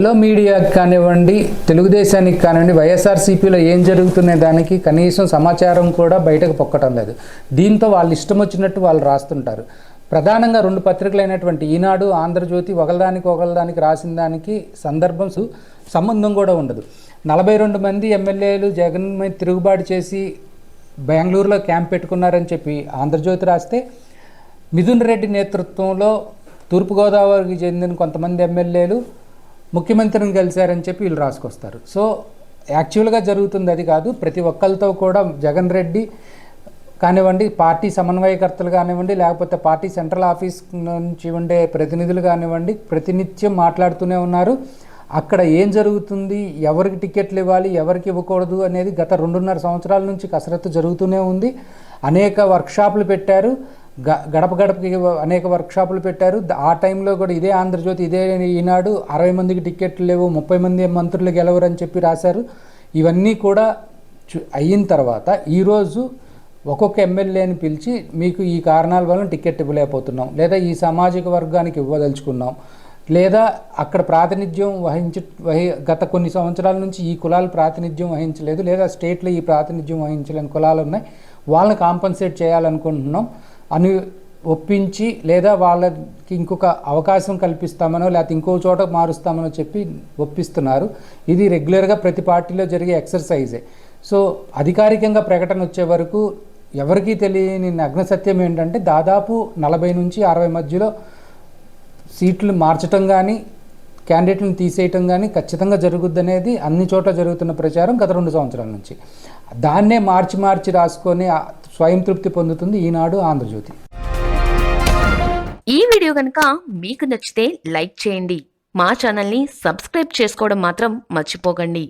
Yellow మీడియాకి కానివ్వండి తెలుగుదేశానికి కానివ్వండి వైఎస్ఆర్సీపీలో ఏం జరుగుతున్న దానికి కనీసం సమాచారం కూడా బయటకు పొక్కటం లేదు. దీంతో వాళ్ళు ఇష్టం వచ్చినట్టు వాళ్ళు రాస్తుంటారు. ప్రధానంగా రెండు పత్రికలు అయినటువంటి ఈనాడు ఆంధ్రజ్యోతి ఒకదానికి ఒకదానికి రాసిన దానికి సందర్భం సు- సంబంధం కూడా ఉండదు. నలభై రెండు మంది ఎమ్మెల్యేలు జగన్ మీద తిరుగుబాటు చేసి బెంగళూరులో క్యాంప్ పెట్టుకున్నారని చెప్పి ఆంధ్రజ్యోతి రాస్తే మిథున్ రెడ్డి నేతృత్వంలో తూర్పుగోదావరికి చెందిన కొంతమంది ఎమ్మెల్యేలు ముఖ్యమంత్రిని కలిశారని చెప్పి వీళ్ళు రాసుకొస్తారు. సో యాక్చువల్గా జరుగుతుంది అది కాదు. ప్రతి ఒక్కరితో కూడా జగన్ రెడ్డి కానివ్వండి పార్టీ సమన్వయకర్తలు కానివ్వండి లేకపోతే పార్టీ సెంట్రల్ ఆఫీస్ నుంచి ఉండే ప్రతినిధులు కానివ్వండి ప్రతినిత్యం మాట్లాడుతూనే ఉన్నారు. అక్కడ ఏం జరుగుతుంది? ఎవరికి టికెట్లు ఇవ్వాలి? ఎవరికి ఇవ్వకూడదు అనేది గత రెండున్నర సంవత్సరాల నుంచి కసరత్తు జరుగుతూనే ఉంది. అనేక వర్క్షాపులు పెట్టారు. గడప గడపకి అనేక వర్క్షాపులు పెట్టారు. ఆ టైంలో కూడా ఇదే ఆంధ్రజ్యోతి ఇదే ఈనాడు అరవై మందికి టిక్కెట్లు లేవు ముప్పై మంది మంత్రులు గెలవరు అని చెప్పి రాశారు. ఇవన్నీ కూడా అయిన తర్వాత ఈరోజు ఒక్కొక్క ఎమ్మెల్యేని పిలిచి మీకు ఈ కారణాల వలన టికెట్ ఇవ్వలేకపోతున్నాం లేదా ఈ సామాజిక వర్గానికి ఇవ్వదలుచుకున్నాం లేదా అక్కడ ప్రాతినిధ్యం వహించ వహి గత కొన్ని సంవత్సరాల నుంచి ఈ కులాలు ప్రాతినిధ్యం వహించలేదు లేదా స్టేట్లో ఈ ప్రాతినిధ్యం వహించలేని కులాలు ఉన్నాయి. వాళ్ళని కాంపన్సేట్ చేయాలనుకుంటున్నాం. అని ఒప్పించి లేదా వాళ్ళకి ఇంకొక అవకాశం కల్పిస్తామనో లేకపోతే ఇంకో చోట మారుస్తామనో చెప్పి ఒప్పిస్తున్నారు. ఇది రెగ్యులర్గా ప్రతి పార్టీలో జరిగే ఎక్సర్సైజే. సో అధికారికంగా ప్రకటన వచ్చే వరకు ఎవరికీ తెలియని నగ్న సత్యం ఏంటంటే దాదాపు నలభై నుంచి అరవై మధ్యలో సీట్లు మార్చటం కానీ క్యాండిడేట్లను తీసేయటం కానీ ఖచ్చితంగా జరుగుద్దనేది అన్ని చోట్ల జరుగుతున్న ప్రచారం గత రెండు సంవత్సరాల నుంచి. దాన్నే మార్చి మార్చి రాసుకొని స్వయం తృప్తి పొందుతుంది ఈనాడు ఆంధ్రజ్యోతి. ఈ వీడియో కనుక మీకు నచ్చితే లైక్ చేయండి. మా ఛానల్ని సబ్స్క్రైబ్ చేసుకోవడం మాత్రం మర్చిపోకండి.